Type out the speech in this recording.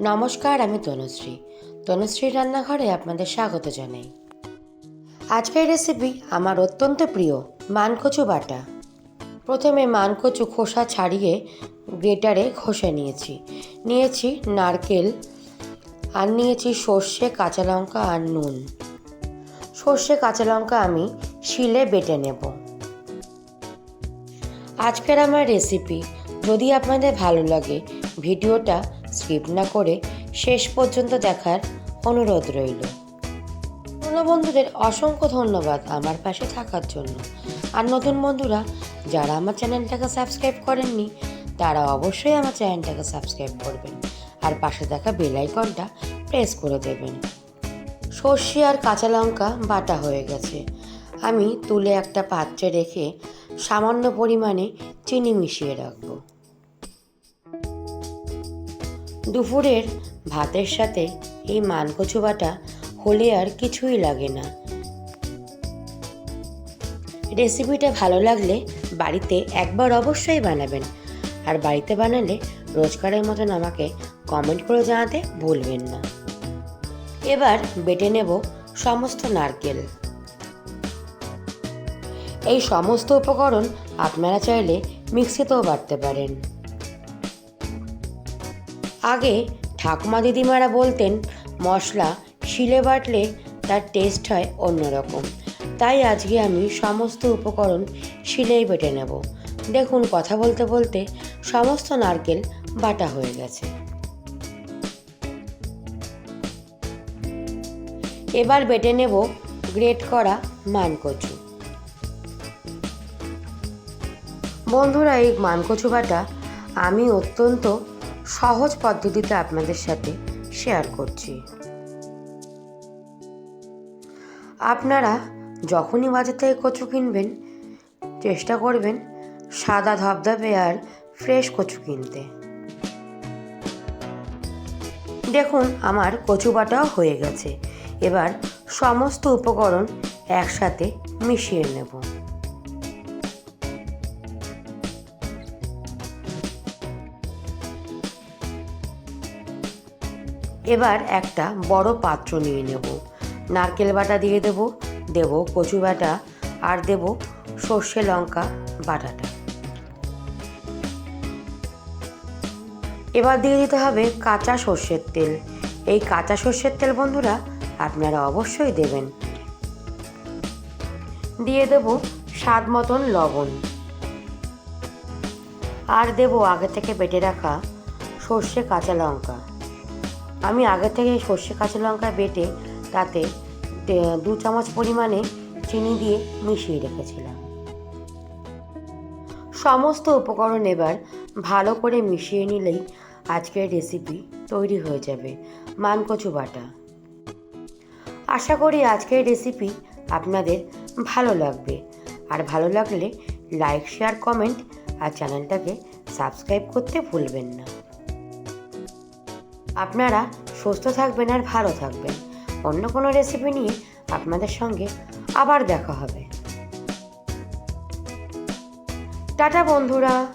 নমস্কার, আমি তনুশ্রী। তনুশ্রীর রান্নাঘরে আপনাদের স্বাগত জানাই। আজকের রেসিপি আমার অত্যন্ত প্রিয়, মানকচু বাটা। প্রথমে মানকচু খোসা ছাড়িয়ে গ্রেটারে ঘষে নিয়েছি। নিয়েছি নারকেল, আর নিয়েছি সর্ষে, কাঁচা লঙ্কা, আর নুন। সর্ষে, কাঁচা লঙ্কা আমি শিলে বেটে নেব। আজকের আমার রেসিপি যদি আপনাদের ভালো লাগে, ভিডিওটা স্কিপ না করে শেষ পর্যন্ত দেখার অনুরোধ রইল। পুরনো বন্ধুদের অসংখ্য ধন্যবাদ আমার পাশে থাকার জন্য। আর নতুন বন্ধুরা, যারা আমার চ্যানেলটাকে সাবস্ক্রাইব করেননি, তারা অবশ্যই আমার চ্যানেলটাকে সাবস্ক্রাইব করবেন আর পাশে থাকা বেল আইকনটা প্রেস করে দেবেন। সর্ষে আর কাঁচা লঙ্কা বাটা হয়ে গেছে। আমি তুলে একটা পাত্রে রেখে সামান্য পরিমাণে চিনি মিশিয়ে রাখব। দুপুরের ভাতের সাথে এই মানকচু বাটা হলে আর কিছুই লাগে না। রেসিপিটা ভালো লাগলে বাড়িতে একবার অবশ্যই বানাবেন। আর বাড়িতে বানালে রোজকারের মতন আমাকে কমেন্ট করে জানাতে ভুলবেন না। এবার বেটে নেব সমস্ত নারকেল। এই সমস্ত উপকরণ আপনারা চাইলে মিক্সিতেও বাটতে পারেন। আগে ঠাকুমা দিদিমারা বলতেন, মশলা শিলে বাটলে তার টেস্ট হয় অন্যরকম। তাই আজকে আমি সমস্ত উপকরণ শিলেই বেটে নেব। দেখুন কথা বলতে বলতে সমস্ত নারকেল বাটা হয়ে গেছে। এবার বেটে নেব গ্রেট করা মানকচু। বন্ধুরা, এই মানকচু বাটা আমি অত্যন্ত সহজ পদ্ধতিতে আপনাদের সাথে শেয়ার করছি। আপনারা যখনই বাজার থেকে কচু কিনবেন, চেষ্টা করবেন সাদা ধবধবে আর ফ্রেশ কচু কিনতে। দেখুন, আমার কচু বাটাও হয়ে গেছে। এবার সমস্ত উপকরণ একসাথে মিশিয়ে নেব। এবার একটা বড় পাত্র নিয়ে নেব। নারকেল বাটা দিয়ে দেব দেব কচু বাটা, আর দেব সর্ষে লঙ্কা বাটাটা। এবার দিয়ে দিতে হবে কাঁচা সর্ষের তেল। এই কাঁচা সর্ষের তেল, বন্ধুরা, আপনারা অবশ্যই দেবেন। দিয়ে দেব স্বাদ মতন লবণ। আর দেব আগে থেকে বেটে রাখা সর্ষে কাঁচা লঙ্কা। আমি আগে থেকে সর্ষে, কাঁচা লঙ্কা বেটে তাতে দু চামচ পরিমাণে চিনি দিয়ে মিশিয়ে রেখেছিলাম। সমস্ত উপকরণ এবার ভালো করে মিশিয়ে নিলেই আজকের রেসিপি তৈরি হয়ে যাবে, মানকচু বাটা। আশা করি আজকের রেসিপি আপনাদের ভালো লাগবে। আর ভালো লাগলে লাইক শেয়ার কমেন্ট আর চ্যানেলটাকে সাবস্ক্রাইব করতে ভুলবেন না। আপনারা সুস্থ থাকবেন আর ভালো থাকবেন। অন্য কোনো রেসিপি নিয়ে আপনাদের সঙ্গে আবার দেখা হবে। টাটা বন্ধুরা।